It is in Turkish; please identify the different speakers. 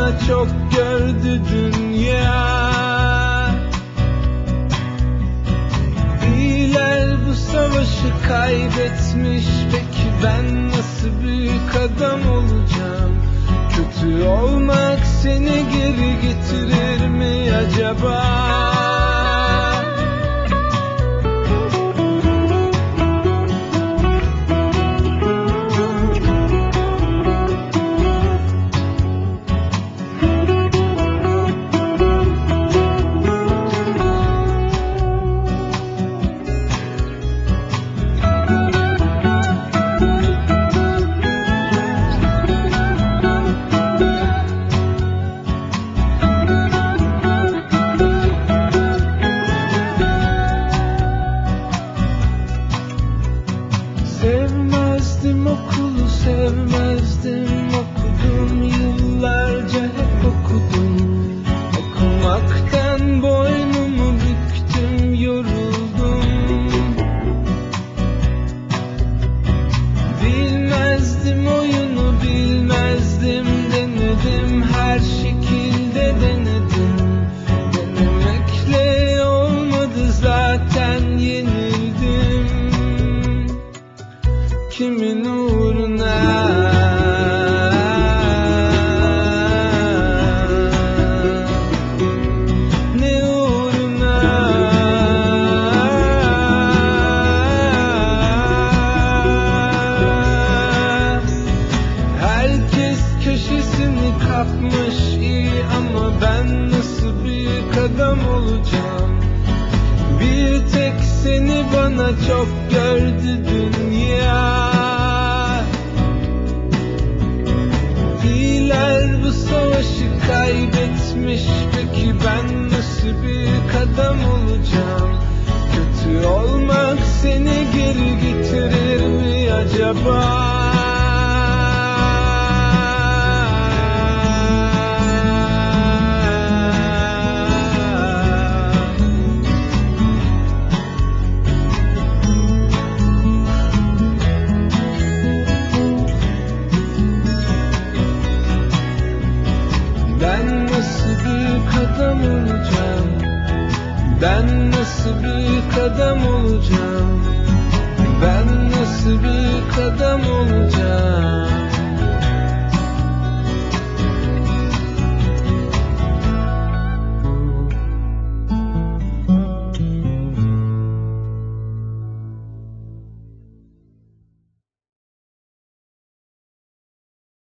Speaker 1: bana çok gördü dünya. İyiler bu savaşı kaybetmiş Peki ben nasıl büyük adam olacağım? Kötü olmak seni geri getirir mi acaba Bilmezdim oyunu bilmezdim denedim. Her şekilde denedim. Denemekle olmadı zaten yenildim. Kimin uğruna Herkes köşesini kapmış iyi ama ben nasıl büyük adam olacağım? Bir tek seni bana çok gördü dünya. İyiler bu savaşı kaybetmiş Peki ben nasıl büyük adam olacağım? Kötü olmak seni geri getirir mi acaba Ben nasıl bir kadem olacağım? Ben nasıl bir kadem olacağım